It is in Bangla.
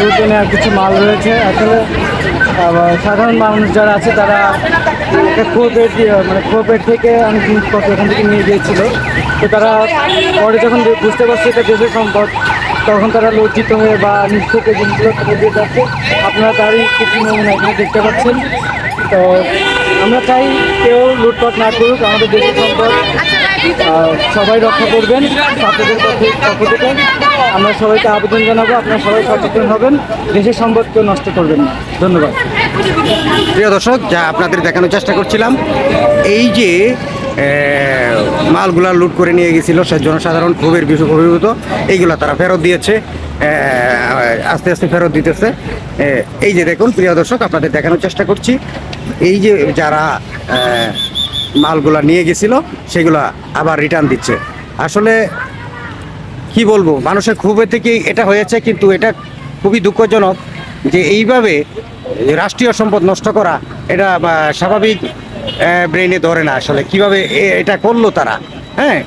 লুটে নেওয়ার কিছু মাল রয়েছে। আসলে সাধারণ মানুষ যারা আছে, তারা ক্ষোভের মানে ক্ষোভের থেকে অনেক জিনিসপত্র এখান থেকে নিয়ে গিয়েছিল। তো তারা পরে যখন বুঝতে পারছে এটা দেশের সম্পদ, তখন তারা লজ্জিত হয়ে বা নিজ থেকে জিনিসগুলো ফেলে দিয়ে যাচ্ছে। আপনারা তারই কিছু নমুনা এখানে দেখতে পাচ্ছেন। তো আমরা চাই কেউ লুটপাট না করুক, আমাদের দেশের সম্পদ সবাই রক্ষা করবেন, ছাত্রদের আমরা সবাইকে আবেদন জানাব, আপনারা সবাই সচেতন হবেন, দেশের সম্পদ কেউ নষ্ট করবেন না। ধন্যবাদ। প্রিয় দর্শক, যা আপনাদের দেখানোর চেষ্টা করছিলাম, এই যে মালগুলা লুট করে নিয়ে গেছিল সে জনসাধারণ খুবের বিষয় অভিভূত এইগুলা তারা ফেরত দিয়েছে। আস্তে আস্তে ফেরত দিতেছে। এই যে দেখুন, প্রিয় দর্শক, আপনাদের দেখানোর চেষ্টা করছি। এই যে যারা মালগুলা নিয়ে গেছিল, সেগুলা আবার রিটার্ন দিচ্ছে। আসলে, কি বলব, মানুষের ক্ষোভে থেকেই এটা হয়েছে, কিন্তু এটা খুবই দুঃখজনক যে এইভাবে রাষ্ট্রীয় সম্পদ নষ্ট করা, এটা স্বাভাবিক ব্রেনে ধরে না। আসলে কীভাবে এটা করল তারা হ্যাঁ?